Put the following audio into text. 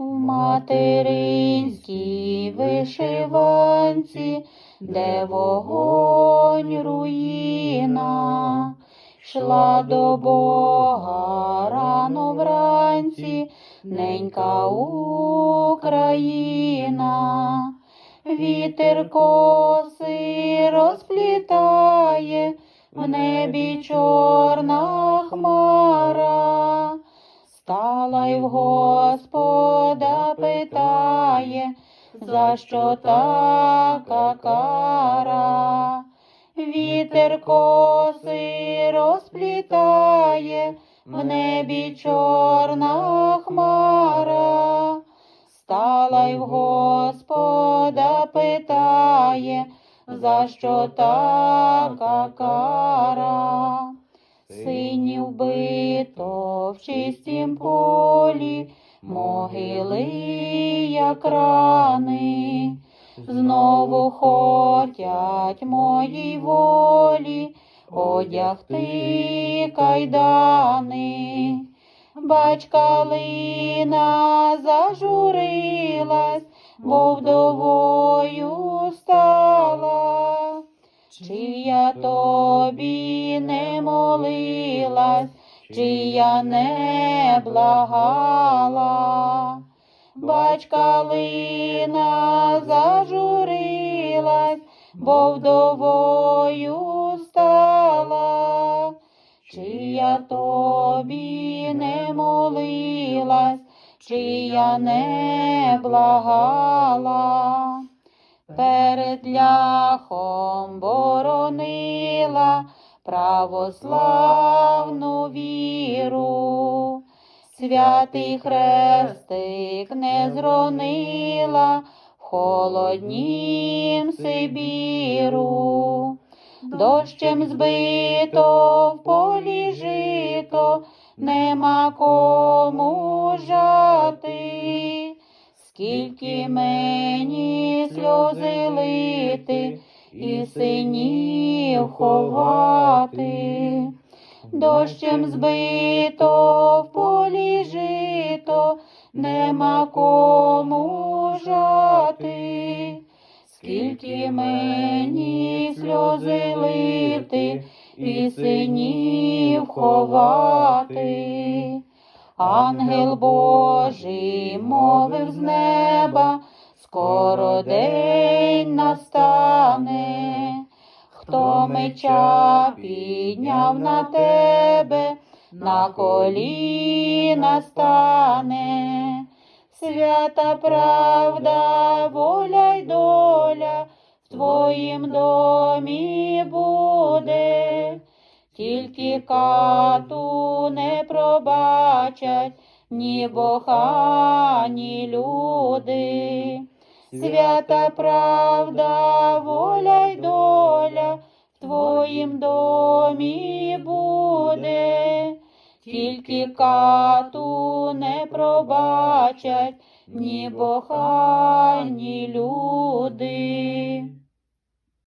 в материнській вишиванці, де вогонь руїна, йшла до Бога рано вранці, ненька Україна, вітер коси розплітає, в небі чорна хмара, стала й в Господа питає, за що така кара? Вітер коси розплітає, в небі чорна хмара, стала й в Господа питає, за що така кара? Вбито в чистім полі, могили, як рани, знову хотять моїй волі одягти кайдани. Бачка лина зажурилась, бо вдовою стала. Чи я тобі не молилась, чи я не благала, бачка лина зажурилась, бо вдовою стала, чи я тобі не молилась, чи я не благала перед ляхом боронила православну віру, святий хрестик не зронила в холоднім Сибіру, дощем збито в полі жито, нема кому жати. Скільки мені сльози лити і синів ховати, дощем збито в полі жито, нема кому жати. Скільки мені сльози лити і синів ховати. Ангел Божий мовив з неба, скоро день настане, хто меча підняв на тебе, на коліна стане, свята правда, воля й доля в твоїм домі буде. Тільки кату не пробачать ні Бога, ні люди. Свята правда, воля й доля в твоїм домі буде. Тільки кату не пробачать ні Бога, ні люди.